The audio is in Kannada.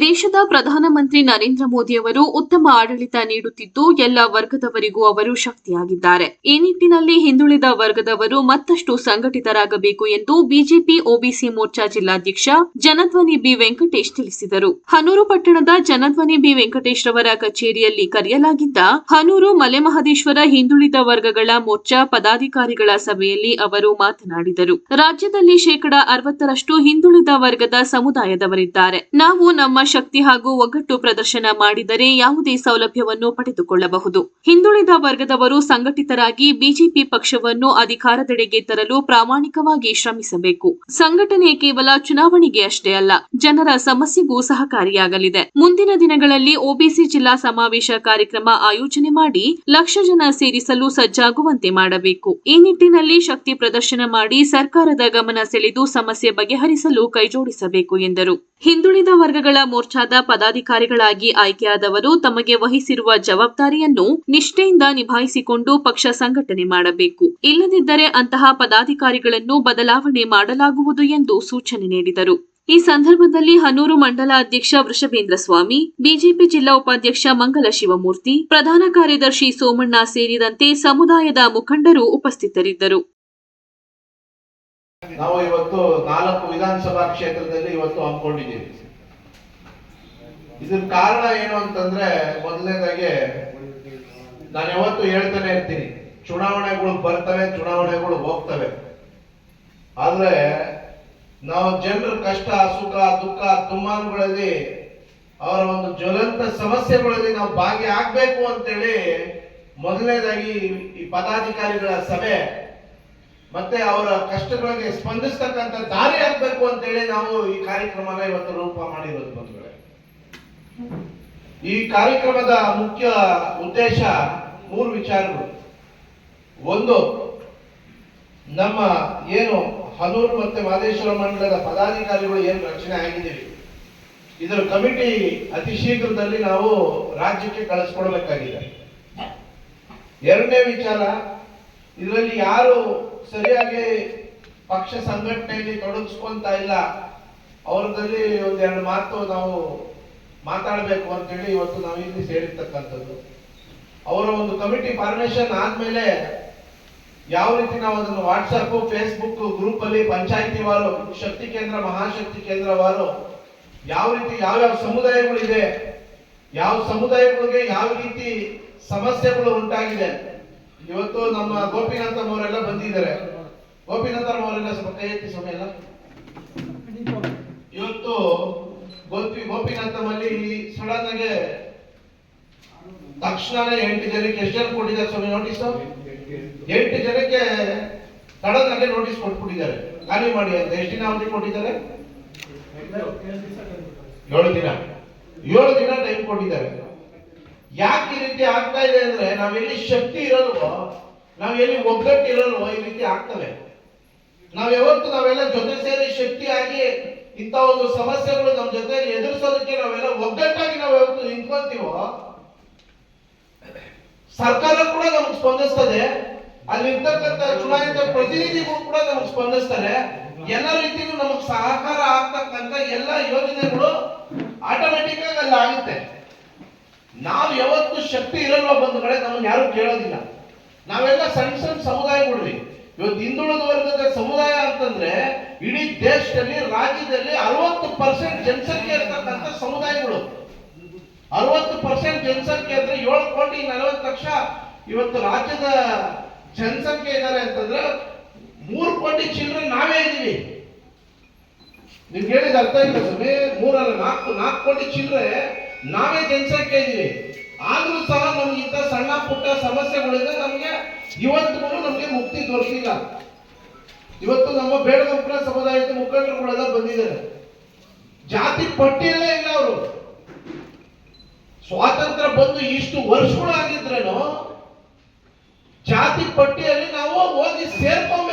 ದೇಶದ ಪ್ರಧಾನಮಂತ್ರಿ ನರೇಂದ್ರ ಮೋದಿಯವರು ಉತ್ತಮ ಆಡಳಿತ ನೀಡುತ್ತಿದ್ದು ಎಲ್ಲ ವರ್ಗದವರಿಗೂ ಅವರು ಶಕ್ತಿಯಾಗಿದ್ದಾರೆ. ಈ ನಿಟ್ಟಿನಲ್ಲಿ ಹಿಂದುಳಿದ ವರ್ಗದವರು ಮತ್ತಷ್ಟು ಸಂಘಟಿತರಾಗಬೇಕು ಎಂದು ಬಿಜೆಪಿ, ಒಬಿಸಿ ಮೋರ್ಚಾ ಜಿಲ್ಲಾಧ್ಯಕ್ಷ ಜನಧ್ವನಿ ಬಿ ವೆಂಕಟೇಶ್ ತಿಳಿಸಿದರು. ಹನೂರು ಪಟ್ಟಣದ ಜನಧ್ವನಿ ಬಿ ವೆಂಕಟೇಶ್ ರವರ ಕಚೇರಿಯಲ್ಲಿ ಕರೆಯಲಾಗಿದ್ದ ಹನೂರು ಮಲೆಮಹದೇಶ್ವರ ಹಿಂದುಳಿದ ವರ್ಗಗಳ ಮೋರ್ಚಾ ಪದಾಧಿಕಾರಿಗಳ ಸಭೆಯಲ್ಲಿ ಅವರು ಮಾತನಾಡಿದರು. ರಾಜ್ಯದಲ್ಲಿ ಶೇಕಡಾ ಅರವತ್ತರಷ್ಟು ಹಿಂದುಳಿದ ವರ್ಗದ ಸಮುದಾಯದವರಿದ್ದಾರೆ. ನಾವು ನಮ್ಮ ಶಕ್ತಿ ಹಾಗೂ ಒಗ್ಗಟ್ಟು ಪ್ರದರ್ಶನ ಮಾಡಿದರೆ ಯಾವುದೇ ಸೌಲಭ್ಯವನ್ನು ಪಡೆದುಕೊಳ್ಳಬಹುದು. ಹಿಂದುಳಿದ ವರ್ಗದವರು ಸಂಘಟಿತರಾಗಿ ಬಿಜೆಪಿ ಪಕ್ಷವನ್ನು ಅಧಿಕಾರದೆಡೆಗೆ ತರಲು ಪ್ರಾಮಾಣಿಕವಾಗಿ ಶ್ರಮಿಸಬೇಕು. ಸಂಘಟನೆ ಕೇವಲ ಚುನಾವಣೆಗೆ ಅಷ್ಟೇ ಅಲ್ಲ, ಜನರ ಸಮಸ್ಯೆಗೂ ಸಹಕಾರಿಯಾಗಲಿದೆ. ಮುಂದಿನ ದಿನಗಳಲ್ಲಿ ಒಬಿಸಿ ಜಿಲ್ಲಾ ಸಮಾವೇಶ ಕಾರ್ಯಕ್ರಮ ಆಯೋಜನೆ ಮಾಡಿ ಲಕ್ಷ ಜನ ಸೇರಿಸಲು ಸಜ್ಜಾಗುವಂತೆ ಮಾಡಬೇಕು. ಈ ನಿಟ್ಟಿನಲ್ಲಿ ಶಕ್ತಿ ಪ್ರದರ್ಶನ ಮಾಡಿ ಸರ್ಕಾರದ ಗಮನ ಸೆಳೆದು ಸಮಸ್ಯೆ ಬಗೆಹರಿಸಲು ಕೈಜೋಡಿಸಬೇಕು ಎಂದರು. ಹಿಂದುಳಿದ ವರ್ಗಗಳ ಮೋರ್ಚಾದ ಪದಾಧಿಕಾರಿಗಳಾಗಿ ಆಯ್ಕೆಯಾದವರು ತಮಗೆ ವಹಿಸಿರುವ ಜವಾಬ್ದಾರಿಯನ್ನು ನಿಷ್ಠೆಯಿಂದ ನಿಭಾಯಿಸಿಕೊಂಡು ಪಕ್ಷ ಸಂಘಟನೆ ಮಾಡಬೇಕು. ಇಲ್ಲದಿದ್ದರೆ ಅಂತಹ ಪದಾಧಿಕಾರಿಗಳನ್ನು ಬದಲಾವಣೆ ಮಾಡಲಾಗುವುದು ಎಂದು ಸೂಚನೆ ನೀಡಿದರು. ಈ ಸಂದರ್ಭದಲ್ಲಿ ಹನೂರು ಮಂಡಲ ಅಧ್ಯಕ್ಷ ವೃಷಭೇಂದ್ರ ಸ್ವಾಮಿ, ಬಿಜೆಪಿ ಜಿಲ್ಲಾ ಉಪಾಧ್ಯಕ್ಷ ಮಂಗಲ ಶಿವಮೂರ್ತಿ, ಪ್ರಧಾನ ಕಾರ್ಯದರ್ಶಿ ಸೋಮಣ್ಣ ಸೇರಿದಂತೆ ಸಮುದಾಯದ ಮುಖಂಡರು ಉಪಸ್ಥಿತರಿದ್ದರು. ನಾವು ಇವತ್ತು ನಾಲ್ಕು ವಿಧಾನಸಭಾ ಕ್ಷೇತ್ರದಲ್ಲಿ ಇವತ್ತು ಹಮ್ಮಿಕೊಂಡಿದ್ದೀವಿ. ಇದ್ರ ಕಾರಣ ಏನು ಅಂತಂದ್ರೆ ಮೊದಲನೇದಾಗಿ ನಾನು ಯಾವತ್ತು ಹೇಳ್ತಾನೆ ಇರ್ತೀನಿ, ಚುನಾವಣೆಗಳು ಬರ್ತವೆ, ಚುನಾವಣೆಗಳು ಹೋಗ್ತವೆ. ಆದ್ರೆ ನಾವು ಜನರ ಕಷ್ಟ, ಸುಖ, ದುಃಖ ತುಮ್ಮಾನುಗಳಲ್ಲಿ ಅವರ ಒಂದು ಜ್ವಲಂತ ಸಮಸ್ಯೆಗಳಲ್ಲಿ ನಾವು ಭಾಗಿಯಾಗಬೇಕು ಅಂತೇಳಿ ಮೊದಲನೇದಾಗಿ ಈ ಪದಾಧಿಕಾರಿಗಳ ಸಭೆ ಮತ್ತೆ ಅವರ ಕಷ್ಟಗಳಿಗೆ ಸ್ಪಂದಿಸ್ತಕ್ಕಂಥ ದಾರಿ ಆಗ್ಬೇಕು ಅಂತೇಳಿ ನಾವು ಈ ಕಾರ್ಯಕ್ರಮನ ಇವತ್ತು ರೂಪ ಮಾಡಿರೋದು ಬಂಧುಗಳೇ. ಈ ಕಾರ್ಯಕ್ರಮದ ಮುಖ್ಯ ಉದ್ದೇಶ ಮೂರು ವಿಚಾರಗಳು. ಒಂದು, ನಮ್ಮ ಏನು ಹನೂರು ಮತ್ತೆ ಮಾದೇಶ್ವರ ಮಂಡಲದ ಪದಾಧಿಕಾರಿಗಳು ಏನು ರಚನೆ ಆಗಿದ್ದೀವಿ. ಇದರ ಕಮಿಟಿ ಅತಿ ಶೀಘ್ರದಲ್ಲಿ ನಾವು ರಾಜ್ಯಕ್ಕೆ ಕಳಿಸ್ಕೊಡ್ಬೇಕಾಗಿದೆ. ಎರಡನೇ ವಿಚಾರ ಇದರಲ್ಲಿ ಯಾರು ಸರಿಯಾಗಿ ಪಕ್ಷ ಸಂಘಟನೆಯಲ್ಲಿ ತೊಡಗಿಸ್ಕೊಂತ ಇಲ್ಲ ಅವ್ರದಲ್ಲಿ ಒಂದೆರಡು ಮಾತು ನಾವು ಮಾತಾಡಬೇಕು ಅಂತೇಳಿ ಇವತ್ತು ನಾವು ಇಲ್ಲಿ ಸೇರಿರ್ತಕ್ಕಂಥದ್ದು. ಅವರ ಒಂದು ಕಮಿಟಿ ಫಾರ್ಮೇಶನ್ ಆದ್ಮೇಲೆ ಯಾವ ರೀತಿ ನಾವು ಅದನ್ನು ವಾಟ್ಸಪ್ ಫೇಸ್ಬುಕ್ ಗ್ರೂಪ್ ಅಲ್ಲಿ ಪಂಚಾಯತಿ ವಾರು, ಶಕ್ತಿ ಕೇಂದ್ರ, ಮಹಾಶಕ್ತಿ ಕೇಂದ್ರ ವಾರು, ಯಾವ ರೀತಿ ಯಾವ್ಯಾವ ಸಮುದಾಯಗಳಿದೆ, ಯಾವ ಸಮುದಾಯಗಳಿಗೆ ಯಾವ ರೀತಿ ಸಮಸ್ಯೆಗಳು ಉಂಟಾಗಿದೆ ಇವತ್ತು ನಮ್ಮ ಗೋಪಿನಾಥ ಅವರೆಲ್ಲ ಬಂದಿದ್ದಾರೆ. ಗೋಪಿನಾಥ್ ಅವರೆಲ್ಲ ಸ್ವಲ್ಪ ಎತ್ತಿ ಸಮಯ ಎಲ್ಲ ಇವತ್ತು ಗೋಪಿ ಗೋಪಿನಾಥ ಅಲ್ಲಿ ಸಡನ್ ಆಗಿ ತಕ್ಷಣನೇ ಎಂಟು ಜನಕ್ಕೆ ಎಷ್ಟು ಜನ ಕೊಟ್ಟಿದ್ದಾರೆ ಸ್ವಾಮಿ ನೋಟಿಸ್ ಎಂಟು ಜನಕ್ಕೆ ಸಡನ್ ಆಗಿ ನೋಟಿಸ್ ಕೊಟ್ಬಿಟ್ಟಿದ್ದಾರೆ. ಖಾಲಿ ಮಾಡಿ ಅಂತ. ಎಷ್ಟು ದಿನ ಅವಧಿ ಕೊಟ್ಟಿದ್ದಾರೆ? ಏಳು ದಿನ. ಏಳು ದಿನ ಟೈಮ್ ಕೊಟ್ಟಿದ್ದಾರೆ. ಯಾಕೆ ಈ ರೀತಿ ಆಗ್ತಾ ಇದೆ ಅಂದ್ರೆ ನಾವೆಲ್ಲಿ ಶಕ್ತಿ ಇರಲ್ವೋ, ನಾವೆಲ್ಲಿ ಎಲ್ಲಿ ಒಗ್ಗಟ್ಟು ಇರಲ್ವೋ ಈ ರೀತಿ ಆಗ್ತವೆ. ನಾವ್ ಯಾವತ್ತು ನಾವೆಲ್ಲ ಜೊತೆ ಸೇರಿ ಶಕ್ತಿಯಾಗಿ ಇಂಥ ಒಂದು ಸಮಸ್ಯೆಗಳು ನಮ್ಮ ಜೊತೆ ಎದುರಿಸೋದಕ್ಕೆ ನಾವೆಲ್ಲ ಒಗ್ಗಟ್ಟಾಗಿ ನಾವು ಯಾವತ್ತು ನಿಂತ್ಕೊಂತೀವೋ, ಸರ್ಕಾರ ಕೂಡ ನಮಗೆ ಸ್ಪಂದಿಸ್ತದೆ. ಅಲ್ಲಿರ್ತಕ್ಕಂಥ ಚುನಾಯಿತ ಪ್ರತಿನಿಧಿಗಳು ಕೂಡ ನಮಗೆ ಸ್ಪಂದಿಸ್ತಾರೆ ಎಲ್ಲ ರೀತಿಯೂ ನಮಗೆ ಸಹಕಾರ ಆಗ್ತಕ್ಕಂಥ ಎಲ್ಲ ಯೋಜನೆಗಳು ಆಟೋಮೆಟಿಕ್ ಆಗಿ ಅಲ್ಲಿ ಆಗುತ್ತೆ. ನಾವು ಯಾವತ್ತು ಶಕ್ತಿ ಇರಲ್ವ ಕಡೆ ನಮ್ಮನ್ನ ಯಾರು ಕೇಳೋದಿಲ್ಲ. ನಾವೆಲ್ಲ ಸಣ್ಣ ಸಣ್ಣ ಸಮುದಾಯಗಳು ಇವತ್ತು ಹಿಂದುಳಿದ ವರ್ಗದ ಸಮುದಾಯ ಅಂತಂದ್ರೆ ಇಡೀ ದೇಶದಲ್ಲಿ, ರಾಜ್ಯದಲ್ಲಿ ಅರವತ್ತು ಪರ್ಸೆಂಟ್ ಜನಸಂಖ್ಯೆ ಇರ್ತಕ್ಕಂಥ ಸಮುದಾಯಗಳು. ಅರವತ್ತು ಪರ್ಸೆಂಟ್ ಜನಸಂಖ್ಯೆ ಅಂದ್ರೆ ಏಳು ಕೋಟಿ ನಲವತ್ತು ಲಕ್ಷ ಇವತ್ತು ರಾಜ್ಯದ ಜನಸಂಖ್ಯೆ ಇದ್ದಾರೆ ಅಂತಂದ್ರೆ ಮೂರು ಕೋಟಿ ಚಿಲ್ಲರೆ ನಾವೇ ಇದೀವಿ. ನಿಮ್ಗೆ ಹೇಳಿದ ಅರ್ಥ ಇಲ್ಲ ಸ್ವಾಮಿ. ಮೂರಲ್ಲ ನಾಲ್ಕು ನಾಲ್ಕು ಕೋಟಿ ಚಿಲ್ಲರೆ ನಾವೇ ಜನಸಂಖ್ಯೆ ಇದೀವಿ ಆದ್ರೂ ಸಹ ನಮ್ಗೆ ಸಣ್ಣ ಪುಟ್ಟ ಸಮಸ್ಯೆಗಳಿಂದ ನಮ್ಗೆ ಇವತ್ತು ನಮ್ಗೆ ಮುಕ್ತಿ ದೊರಕಿಲ್ಲ. ಇವತ್ತು ನಮ್ಮ ಬೇಡಗಂಪುರ ಸಮುದಾಯದ ಮುಖಂಡರುಗಳೆಲ್ಲ ಬಂದಿದ್ದಾರೆ. ಜಾತಿ ಪಟ್ಟಿಯಲ್ಲೇ ಇಲ್ಲ ಅವರು. ಸ್ವಾತಂತ್ರ್ಯ ಬಂದು ಇಷ್ಟು ವರ್ಷಗಳಾಗಿದ್ರೇನು ಜಾತಿ ಪಟ್ಟಿಯಲ್ಲಿ ನಾವು ಹೋಗಿ ಸೇರ್ಕೊಬೇಕು